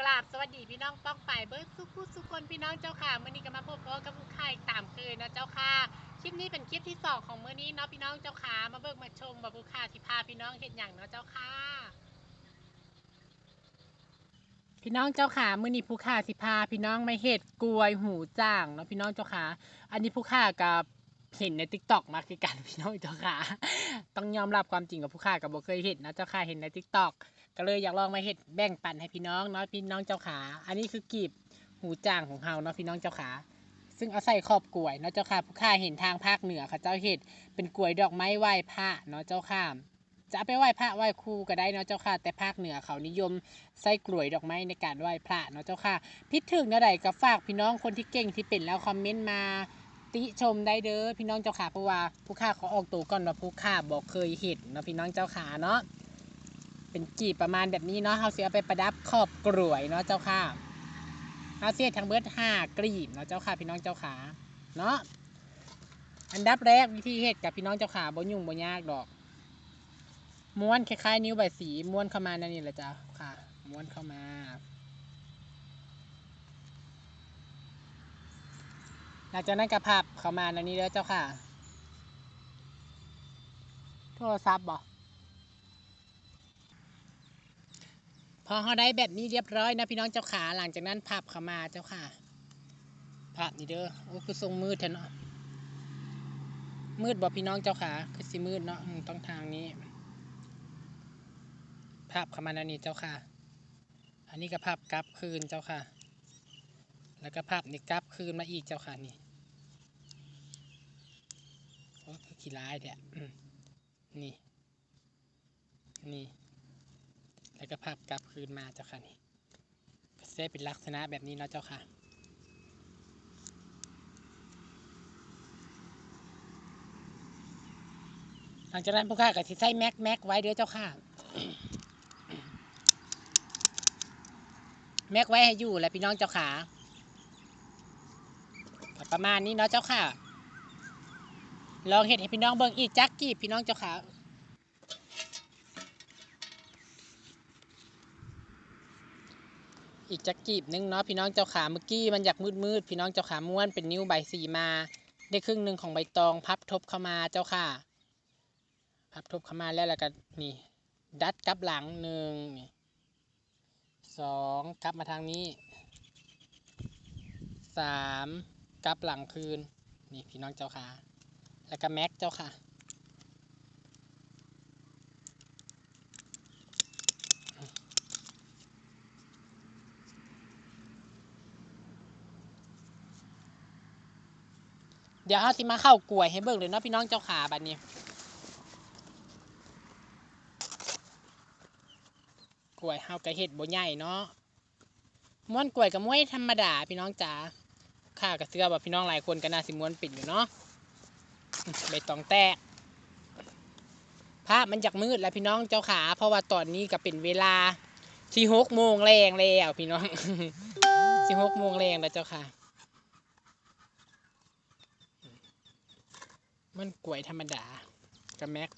กราบสวัสดีพี่น้องป้องไปเบิร์ดสุขุสุคนพี่น้องเจ้าค่ะมื่อนี้ก็มาพบกับผู้ค่ายตามเคยนะเจ้าค่ะคลิปนี้เป็นคลิปที่สองของมื้อนี้เนาะพี่น้องเจ้าค่ะมาเบิกมาชมว่าผู้ค่าสิพาพี่น้องเห็นอย่างเนาะเจ้าค่ะพี่น้องเจ้าค่ะมื้อนี้ผู้ค่าสิพาพี่น้องมาเห็ดกล้วยหูจ่างเนาะพี่น้องเจ้าค่ะอันนี้ผู้ค่ากับเห็นในติ๊กต็อกมาคือกันพี่น้องเจ้าค่ะต้องยอมรับความจริงกับผู้ค่ากับบ่เคยเห็นนะเจ้าค่ะเห็นในติ๊กต็อก ก็เลยอยากลองมาเห็ดแบ่งปันให้พี่น้องเนาะพี่น้องเจ้าขา อันนี้คือกีบหูจ่างของเฮาเนาะพี่น้องเจ้าขา ซึ่งเอาใส่ขอบกล้วยเนาะเจ้าค่ะผู้ค่าเห็นทางภาคเหนือเขาเจ้าเห็ดเป็นกล้วยดอกไม้ไหว้พระเนาะเจ้าค่ะจะเอาไปไหว้พระไหว้ครูก็ได้เนาะเจ้าค่ะ แต่ภาคเหนือเขานิยมใส่กล้วยดอกไม้ในการไหว้พระเนาะเจ้าค่ะพิดถึงเนาะใดก็ฝากพี่น้องคนที่เก่งที่เป็นแล้วคอมเมนต์มาติชมได้เด้อพี่น้องเจ้าขาเพราะว่าผู้ค่าเขาออกตัวก่อนว่าผู้ค่าบอกเคยเห็นเนาะพี่น้องเจ้าขาเนาะ เป็นกีบประมาณแบบนี้เนาะเขาเสียไปประดับขอบกลวยเนาะเจ้าค่ะเขาเสียทั้งเบิดห้ากรีบเนาะเจ้าค่ะพี่น้องเจ้าขาเนาะอันดับแรกวิธีเฮ็ดกับพี่น้องเจ้าขาบ่ยุ่งบ่ยากดอก ม้วนคล้ายๆนิ้วใบสีม้วนเข้ามานั่นนี่แหละจ้าค่ะ ม้วนเข้ามาหลังจากนั้นกระพับเข้ามานั่นนี่แล้วเจ้าค่ะ โทรศัพท์บ่ พอเขาได้แบบนี้เรียบร้อยนะพี่น้องเจ้าขาหลังจากนั้นพับเข้ามาเจ้าค่ะพับนี่เด้อโอ้คือทรงมืดแท้เนาะมืดบ่พี่น้องเจ้าขาคือสิมืดเนาะต้องทางนี้พับเข้ามาแล้วนี่เจ้าค่ะ อันนี้ก็พับกลับคืนเจ้าค่ะ แล้วก็พับนี่กลับคืนมาอีกเจ้าค่ะนี่โอ้คือขี้ร้ายเนี่ยนี่นี่ แล้วก็พับกลับคืนมาเจ้าค่ะนี่ก็จะได้เป็นลักษณะแบบนี้เนาะเจ้าค่ะ หลังจากนั้นพวกข้าก็สิใส่แม็กแม็กไว้เด้อเจ้าค่ะ แม็กไว้ให้อยู่แหละพี่น้องเจ้าขาก็ประมาณนี้เนาะเจ้าค่ะ ลองเห็ดให้พี่น้องเบิ่งอีกจักกีบพี่น้องเจ้าขา อีกจักกีบหนึงเนาะพี่น้องเจ้าขาเมื่อกี้มันอยากมืดมืดๆพี่น้องเจ้าขาม้วนเป็นนิ้วใบสีมา ได้ครึ่งหนึ่งของใบตองพับทบเข้ามาเจ้าค่ะ พับทบเข้ามาแล้วแล้วก็นี่ ดัดกลับหลังหนึ่งนี่สองกลับมาทางนี้สามกลับหลังคืน นี่พี่น้องเจ้าค่ะแล้วก็แม็กเจ้าค่ะ เดี๋ยวเอาสิมาเข้ากล้วยให้เบิ่งเลยเนาะพี่น้องเจ้าขาบัดนี้กล้วยเฮากะเฮ็ดบ่ใหญ่เนาะม้วนกล้วยกับม้วยธรรมดาพี่น้องจ๋าข้าก็เชื่อว่าพี่น้องหลายคนก็น่าสิม้วนปิดอยู่เนาะใบตองแตกภาพมันอยากมืดแล้วพี่น้องเจ้าขา เพราะว่าตอนนี้ก็เป็นเวลาสี่หกโมงแรงแล้วพี่น้องสี่หกโมงแรงแล้วเจ้าค่ะ มันกล้วยธรรมดากับแม็ก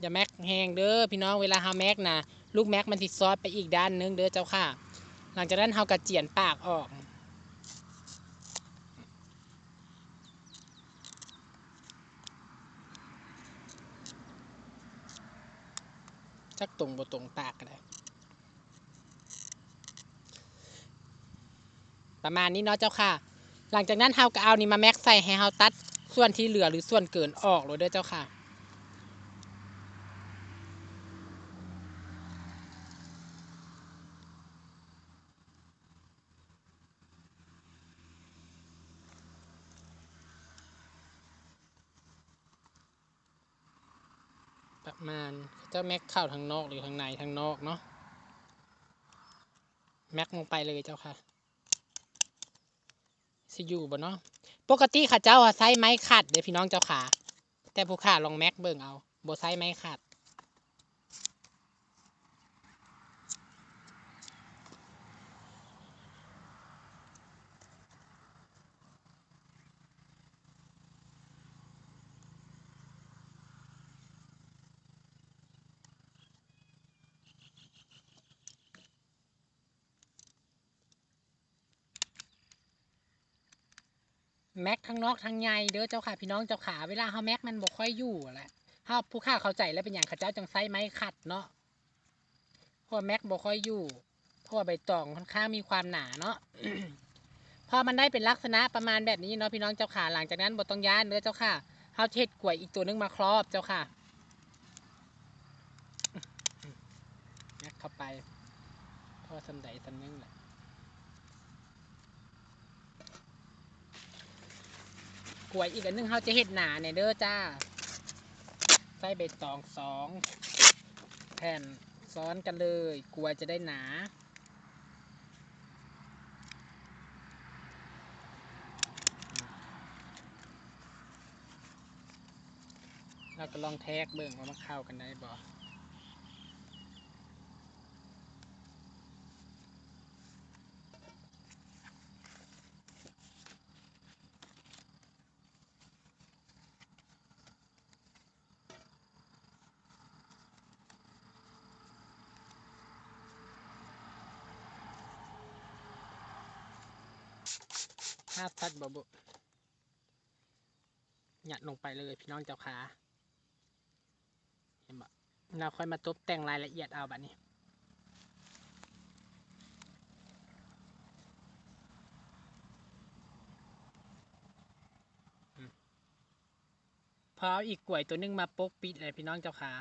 อย่าแม็กแห้งเด้อพี่น้องเวลาเฮาแม็กนะลูกแม็กมันติดซอสไปอีกด้านนึงเด้อเจ้าค่ะ หลังจากนั้นเฮากระเจียนปากออกจักตรงบ่ตรงปากก็ได้ประมาณนี้เนาะเจ้าค่ะ หลังจากนั้นเฮาก็เอานี่มาแม็กใส่ให้เฮาตัด ส่วนที่เหลือหรือส่วนเกินออกเลยด้อเจ้าค่ะ ประมาณเจ้าแม็กเข้าทางนอกหรือทางในทางนอกเนาะแม็กลงไปเลยเจ้าค่ะสิอยู่บ่เนาะ ปกติข้าเจ้าอะใช้ไม้ขัดเดี๋ยวพี่น้องเจ้าขาแต่ผู้ข้าลองแม็กเบิ่งเอาบ่ใช้ไม้ขัด แม็กทั้งนอกทั้งในเด้อเจ้าค่ะพี่น้องเจ้าขาเวลาเฮาแม็กมันบ่ค่อยอยู่แหละเฮาผู้ค้าเข้าใจแล้วเป็นอย่างเขาเจ้าจังไซไม้ขัดเนาะเพราะว่าแม็กบ่ค่อยอยู่เพราะว่าใบตองค่อนข้างมีความหนาเนาะพอมันได้เป็นลักษณะประมาณแบบนี้เนาะพี่น้องเจ้าขาหลังจากนั้นบ่ต้องย้านเด้อเจ้าค่ะเฮาเช็ดกล้วยอีกตัวนึงมาครอบเจ้าค่ะแม็กเข้าไปพอสำใดสำนึงแหละ กล้วยอีกอันนึงเขาจะเห็ดหนาเนี่ยเด้อจ้า ใส่ใบตองสองแผ่นซ้อนกันเลยกล้วยจะได้หนาเราก็ลองแทกเบิ่งว่ามันเข้ากันได้บ่ ห้าตัดบ่บหยัดลงไปเลยพี่น้องเจ้าขาเห็นบ่เราค่อยมาตบแต่งรายละเอียดเอาบัดนี้พอเอาอีกกล้วยตัวหนึงมาปกปิดเลยพี่น้องเจ้าขา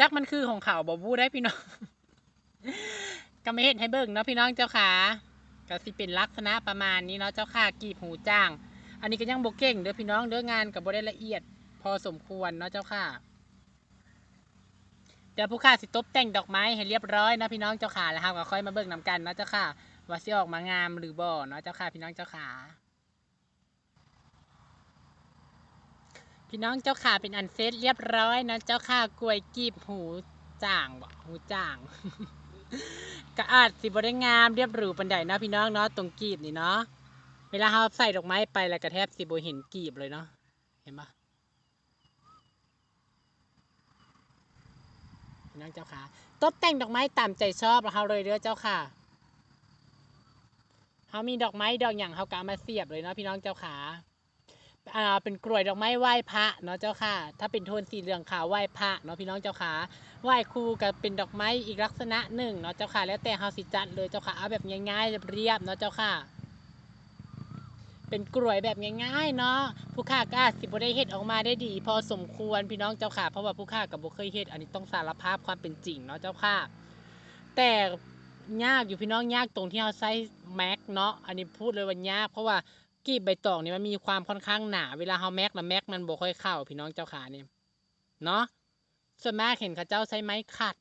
จักมันคือของเขาบอบูได้พี่น้องก็ไม่เห็นให้เบิ่งเนาะพี่น้องเจ้าขาก็สิเป็นลักษณะประมาณนี้เนาะเจ้าค่ะกีบหูจ้าง อันนี้ก็ยังโบเก่งเด้อพี่น้องเด้องานกับโบได้ละเอียด พอสมควรเนาะเจ้าค่ะเดี๋ยวผู้ค่าสิตบแต่งดอกไม้ให้เรียบร้อยนะพี่น้องเจ้าขาแล้วเราก็ค่อยมาเบิ่งนำกันเนาะเจ้าค่ะว่าสิออกมางามหรือบ่เนาะเจ้าค่ะพี่น้องเจ้าขา พี่น้องเจ้าขาเป็นอันเซตเรียบร้อยนะ เจ้าค่ะกล้วยกีบหูจ่างบ่หูจ่างก็อาจสิบ่ได้งามเรียบหรูปานใดเนาะพี่น้องเนาะตรงกีบนี่เนาะเวลาเราใส่ดอกไม้ไปแล้วก็แทบสิบ่เห็นกีบเลยเนาะเห็นปะพี่น้องเจ้าค่ะตกแต่งดอกไม้ตามใจชอบเราเลยเด้อเจ้าค่ะเขามีดอกไม้ดอกอย่างเขากามาเสียบเลยเนาะพี่น้องเจ้าค่ะ อ่าเป็นกล้วยดอกไม้ไหว้พระเนาะเจ้าค่ะ ถ้าเป็นโทนสีเหลืองขาวไหว้พระเนาะพี่น้องเจ้าค่ะไหว้ครูกับเป็นดอกไม้อีกลักษณะหนึ่งเนาะเจ้าค่ะ แล้วแต่เฮาสิจัดเลยเจ้าค่ะเอาแบบง่ายๆเรียบๆเนาะเจ้าค่ะ เป็นกล้วยแบบง่ายๆเนาะผู้ค้าก็อาจสิบ่ได้เฮ็ดออกมาได้ดี พอสมควรพี่น้องเจ้าค่ะเพราะว่าผู้ค้ากับบ่เคยเฮ็ดอันนี้ต้องสารภาพความเป็นจริงเนาะเจ้าค่ะ แต่ยากอยู่พี่น้องยากตรงที่เราใช้แม็กเนาะอันนี้พูดเลยว่ายากเพราะว่า กีบใบตองนี่มันมีความค่อนข้างหนา เวลาเราแม็กแล้วแม็กมันบ่ค่อยเข้า พี่น้องเจ้าขาเนี่ยเนาะส่วนมากเห็นเขาเจ้าใช้ไม้ขัด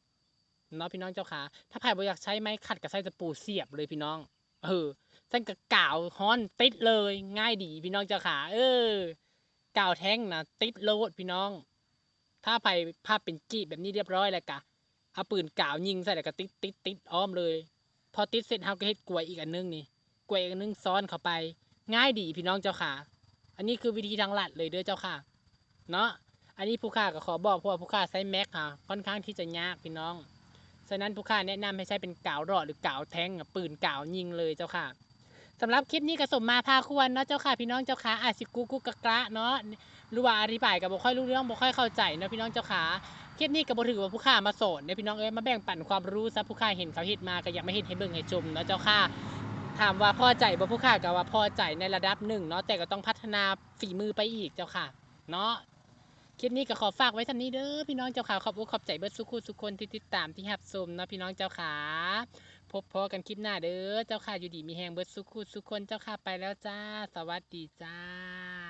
เนาะพี่น้องเจ้าขาถ้าใครบ่อยากใช้ไม้ขัดก็ใช้ตะปูเสียบเลยพี่น้อง เออเส้นกะกาวฮ้อนติดเลยง่ายดีพี่น้องเจ้าขา เออกาวแท่งนะติดโลดพี่น้อง ถ้าไปภาพเป็นกีบแบบนี้เรียบร้อยแล้วกะเอาปืนกาวยิงใส่แล้วก็ติดติดติดอ้อมเลย พอติดเสร็จเฮาก็เฮ็ดกล้วยอีกอันนึงนี่กล้วยอีกอันนึงซ้อนเข้าไป ง่ายดีพี่น้องเจ้าขาอันนี้คือวิธีทางลัดเลยเด้อเจ้าค่ะ เนาะอันนี้ผู้ค้าก็ขอบอกเพราะว่าผู้ค้าใช้แม็กค่ะ ค่อนข้างที่จะยากพี่น้อง ฉะนั้นผู้ค้าแนะนำให้ใช้เป็นกาวรอดหรือกาวแทงปืนกาวยิงเลยเจ้าค่ะสำหรับคลิปนี้ก็สมมาพาควรเนาะเจ้าค่ะพี่น้องเจ้าค่ะอาจสิกุกุกกะกระเนาะรือว่าอธิบายกับบ่ค่อยรู้เรื่องบ่ค่อยเข้าใจเนาะพี่น้องเจ้าค่ะคลิปนี้ก็บ่ถือว่าผู้ค้ามาสอนเนี่ยพี่น้องเอ้ยมาแบ่งปันความรู้ซะผู้ค้าเห็นเขาเฮ็ดมาก็อยากมาเฮ็ดให้เบิ่งให้ชมเนาะเจ้าค่ะ ถามว่าพอใจบ่ผู้ค้าก็ว่าพอใจในระดับหนึ่งเนาะแต่ก็ต้องพัฒนาฝีมือไปอีกเจ้าค่ะ เนาะคลิปนี้ก็ขอฝากไว้ท่านี้เด้อพี่น้องเจ้าค่ะขอบอกขอบใจเบิร์ดสุขุสุคนที่ติดตามที่ฮับชมเนาะพี่น้องเจ้าค่ะพบพอกันคลิปหน้าเด้อเจ้าค่ะอยู่ดีมีแหงเบิร์ดสุขุสุคนเจ้าค่ะไปแล้วจ้า สวัสดีจ้า